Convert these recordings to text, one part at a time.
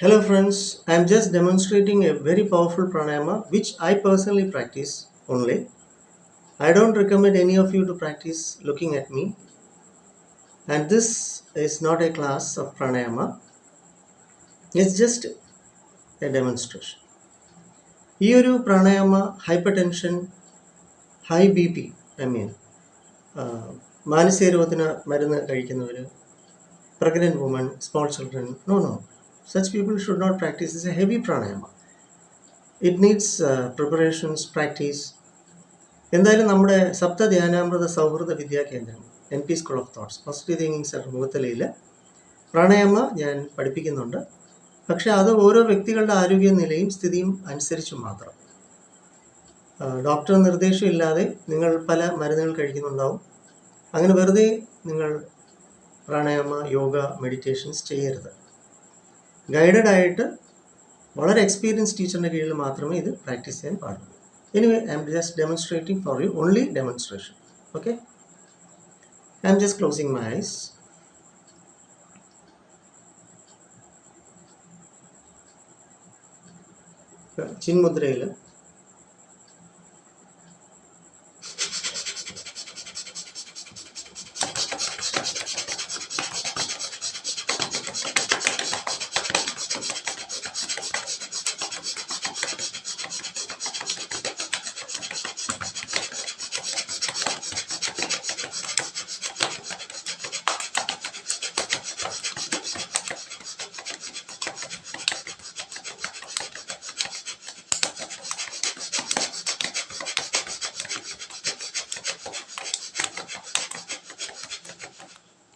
Hello friends, I am just demonstrating a very powerful pranayama which I personally practice only. I don't recommend any of you to practice looking at me. And this is not a class of pranayama. It's just a demonstration. ഈ ഒരു pranayama hypertension high B P I mean മാനസിക രോഗത്തിന് മരുന്ന് കഴിക്കുന്നവർ pregnant woman small children no no such should not practice. Is a heavy pranayama. It needs uh, preparations, practice. എന്തായാലും നമ്മുടെ സപ്ത Dhyanamrutha Sauhrida Vidya Kendram N P school of thoughts positive thinking centre മുഖത്തലയിൽ pranayama ഞാൻ പഠിപ്പിക്കുന്നുണ്ട്. പക്ഷെ അത് ഓരോ വ്യക്തികളുടെ ആരോഗ്യ നിലയും സ്ഥിതിയും അനുസരിച്ച് മാത്രം. ഡോക്ടർ നിർദ്ദേശമില്ലാതെ നിങ്ങൾ പല മരുന്നുകൾ കഴിക്കുന്നുണ്ടാവും. അങ്ങനെ വെറുതെ നിങ്ങൾ പ്രാണായാമ യോഗ മെഡിറ്റേഷൻസ് ചെയ്യരുത്. ഗൈഡഡ് ആയിട്ട് വളരെ എക്സ്പീരിയൻസ് ടീച്ചറിന്റെ കീഴിൽ മാത്രമേ ഇത് പ്രാക്ടീസ് ചെയ്യാൻ പാടുള്ളൂ. Anyway I'm just demonstrating for you only demonstration okay I'm just closing my eyes ചിന്മുദ്രയിൽ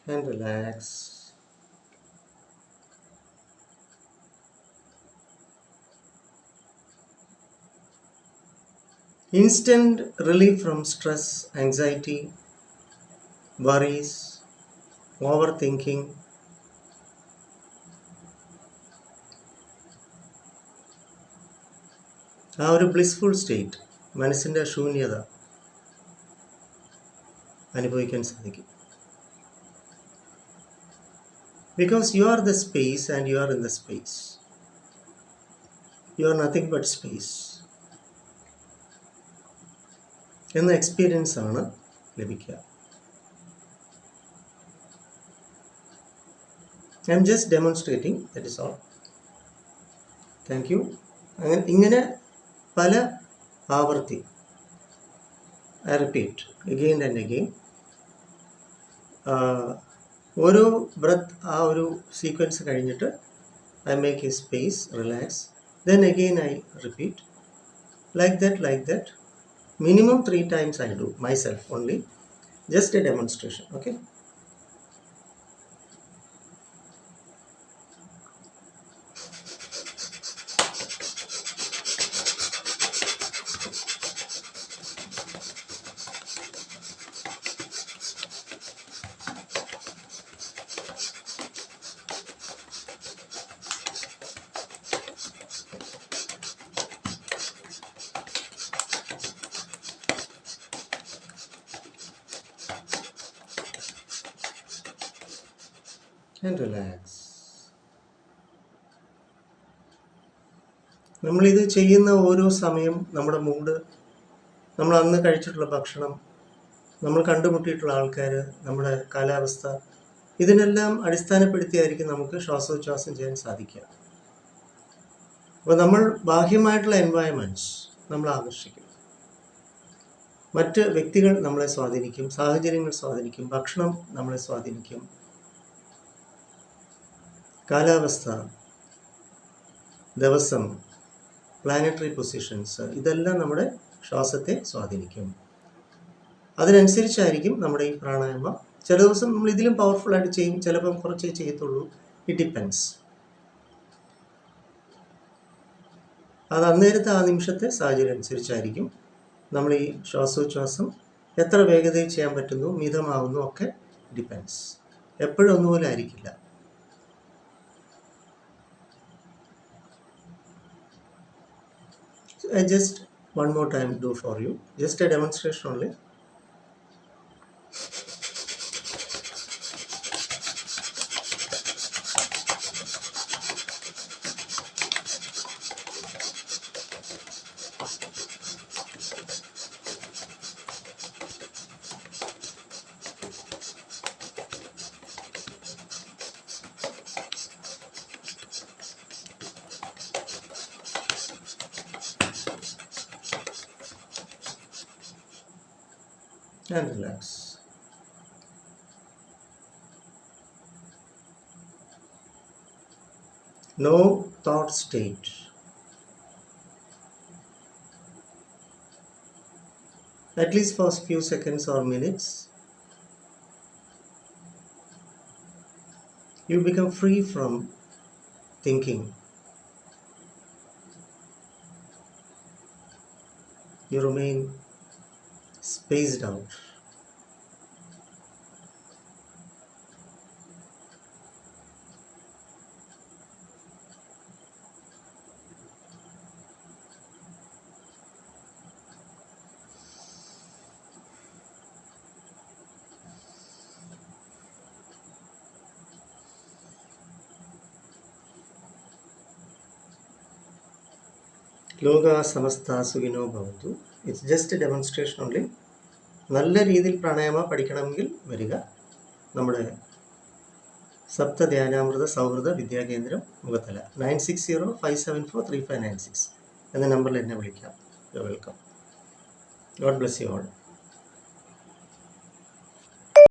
and relax. Instant relief from stress, anxiety, worries, overthinking. ആ ഒരു ബ്ലിസ്ഫുൾ സ്റ്റേറ്റ് മനസ്സിന്റെ ശൂന്യത അനുഭവിക്കാൻ സാധിക്കും because you are the space and you are in the space. You are nothing but space. എന്ന experience ആണ് ലഭിക്കുക. I'm just demonstrating that is all thank you അങ്ങനെ ഇങ്ങനെ പല ആവർത്തി. I repeat again and again ഓരോ ബ്രത്ത് ആ ഒരു സീക്വൻസ് കഴിഞ്ഞിട്ട് I make a space relax then again I repeat like that like that minimum three times I do myself only just a demonstration okay and relax നമ്മളിത് ചെയ്യുന്ന ഓരോ സമയം നമ്മുടെ mood നമ്മൾ അന്ന് കഴിച്ചിട്ടുള്ള ഭക്ഷണം നമ്മൾ കണ്ടുമുട്ടിയിട്ടുള്ള ആൾക്കാർ നമ്മുടെ കാലാവസ്ഥ ഇതിനെല്ലാം അടിസ്ഥാനപ്പെടുത്തിയായിരിക്കും നമുക്ക് ശ്വാസോച്ഛ്വാസം ചെയ്യാൻ സാധിക്കുക. അപ്പോൾ നമ്മൾ ബാഹ്യമായിട്ടുള്ള എൻവയൺമെന്റ്സ് നമ്മൾ ആകർഷിക്കും മറ്റ് വ്യക്തികൾ നമ്മളെ സ്വാധീനിക്കും സാഹചര്യങ്ങൾ സ്വാധീനിക്കും ഭക്ഷണം നമ്മളെ സ്വാധീനിക്കും. കാലാവസ്ഥ ദിവസം പ്ലാനറ്ററി പൊസിഷൻസ് ഇതെല്ലാം നമ്മുടെ ശ്വാസത്തെ സ്വാധീനിക്കും. അതിനനുസരിച്ചായിരിക്കും നമ്മുടെ ഈ പ്രാണായാമം. ചില ദിവസം നമ്മൾ ഇതിലും പവർഫുൾ ആയിട്ട് ചെയ്യും ചിലപ്പം കുറച്ചേ ചെയ്യത്തുള്ളൂ. ഇറ്റ് ഡിപ്പെൻസ് അത് അന്നേരത്തെ ആ നിമിഷത്തെ സാഹചര്യം അനുസരിച്ചായിരിക്കും നമ്മൾ ഈ ശ്വാസോച്ഛ്വാസം എത്ര വേഗതയിൽ ചെയ്യാൻ പറ്റുന്നു മിതമാവുന്നു ഒക്കെ ഡിപ്പെൻസ് എപ്പോഴും ഒന്നുപോലെ ആയിരിക്കില്ല. I just one more time do for you. Just a demonstration only. And relax. No thought state. At least for a few seconds or minutes, you become free from thinking. You remain spaced out. లోగా సమస్త సుఖినో భవతు it's just demonstration only നല്ല രീതിയിൽ പ്രാണായാമ പഠിക്കണമെങ്കിൽ വരിക. നമ്മുടെ സപ്ത ധ്യാനാമൃത സൗഹൃദ വിദ്യാകേന്ദ്രം Mukhathala. Nine six zero five seven four three five nine six എന്ന നമ്പറിൽ എന്നെ വിളിക്കാം. Welcome God bless you all